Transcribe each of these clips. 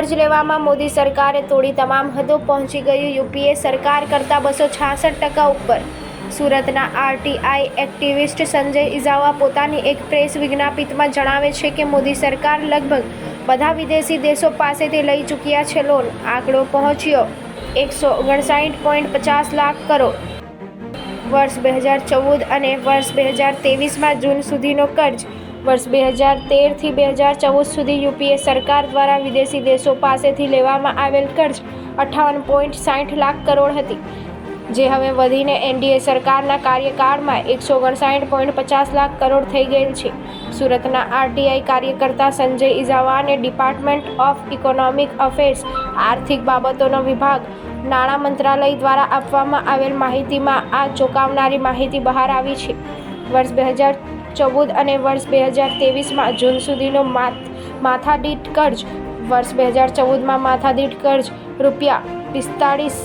કર્જ લેવામાં મોદી સરકારે તોડી તમામ હદો પહોંચી ગયું. યુપીએ સરકાર કરતાં બસો છાસઠ ટકા ઉપર. સુરતના આરટીઆઈ એક્ટિવિસ્ટ સંજય ઇઝાવા પોતાની એક પ્રેસ વિજ્ઞાપિતમાં જણાવે છે કે મોદી સરકાર લગભગ બધા વિદેશી દેશો પાસેથી લઈ ચૂક્યા છે લોન. આંકડો પહોંચ્યો એકસો ઓગણસાઠ પોઈન્ટ પચાસ લાખ કરોડ. વર્ષ બે હજાર ચૌદ અને વર્ષ બે હજાર તેવીસમાં જૂન સુધીનો કર્જ વર્ષ બે હજાર તેરથી બે હજાર ચૌદ સુધી યુપીએ સરકાર દ્વારા વિદેશી દેશો પાસેથી લેવામાં આવેલ કર્જ અઠ્ઠાવન પોઈન્ટ સાઠ લાખ કરોડ હતી, જે હવે વધીને એનડીએ સરકારના કાર્યકાળમાં એકસો ઓગણસાઠ પોઈન્ટ પચાસ લાખ કરોડ થઈ ગયેલ છે. સુરતના આરટીઆઈ કાર્યકર્તા સંજય ઇઝાવાને ડિપાર્ટમેન્ટ ઓફ ઇકોનોમિક અફેર્સ આર્થિક બાબતોનો વિભાગ નાણાં મંત્રાલય દ્વારા આપવામાં આવેલ માહિતીમાં આ ચોંકાવનારી માહિતી બહાર આવી છે. વર્ષ બે હજાર ચૌદ અને વર્ષ બે હજાર ત્રેવીસમાં જૂન સુધીનો માથ માથાદીઠ કર્જ વર્ષ બે હજાર ચૌદમાં માથાદીઠ કર્જ રૂપિયા પિસ્તાળીસ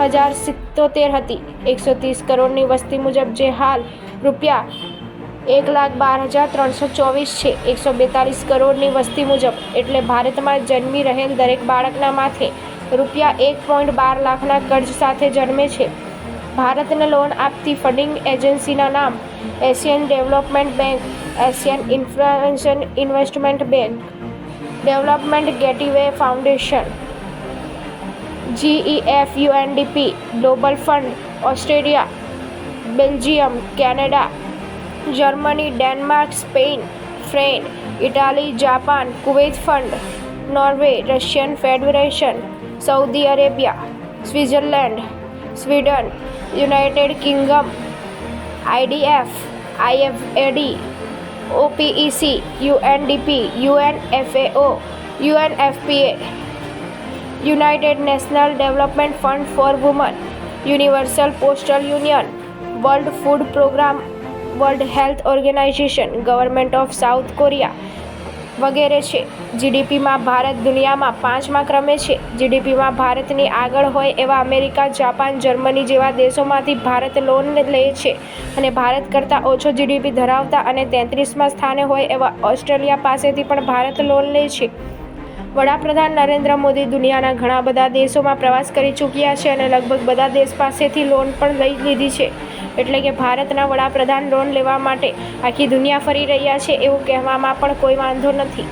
હજાર સિત્તોતેર હતી. એકસો ત્રીસ કરોડની વસ્તી મુજબ જે હાલ રૂપિયા એક લાખ બાર હજાર ત્રણસો ચોવીસ છે. એકસો બેતાલીસ કરોડની વસ્તી મુજબ એટલે ભારતમાં જન્મી રહેલ દરેક બાળકના માથે રૂપિયા એક પોઈન્ટ બાર લાખના કર્જ સાથે જન્મે છે. ભારતને લોન આપતી ફંડિંગ એજન્સીના નામ Asian development bank, Asian ઇન્ફ્રાન્શન investment bank, development gateway foundation GEF UNDP global fund, Australia, Belgium, Canada, Germany, Denmark, Spain, France, Italy, Japan, Kuwait fund, Norway, Russian federation Saudi Arabia, Switzerland Sweden United Kingdom IDF IFAD OPEC UNDP UNFAO UNFPA united national development fund for women universal postal union world food programme world health organization government of South Korea વગેરે છે. જીડીપીમાં ભારત દુનિયામાં પાંચમા ક્રમે છે. જીડીપીમાં ભારતની આગળ હોય એવા અમેરિકા, જાપાન, જર્મની જેવા દેશોમાંથી ભારત લોન લે છે અને ભારત કરતાં ઓછો જીડીપી ધરાવતા અને તેત્રીસમાં સ્થાને હોય એવા ઓસ્ટ્રેલિયા પાસેથી પણ ભારત લોન લે છે. વડાપ્રધાન નરેન્દ્ર મોદી દુનિયાના ઘણા બધા દેશોમાં પ્રવાસ કરી ચૂક્યા છે અને લગભગ બધા દેશ પાસેથી લોન પણ લઈ લીધી છે. એટલે કે ભારતના વડાપ્રધાન લોન લેવા માટે આખી દુનિયા ફરી રહ્યા છે એવું કહેવામાં પણ કોઈ વાંધો નથી.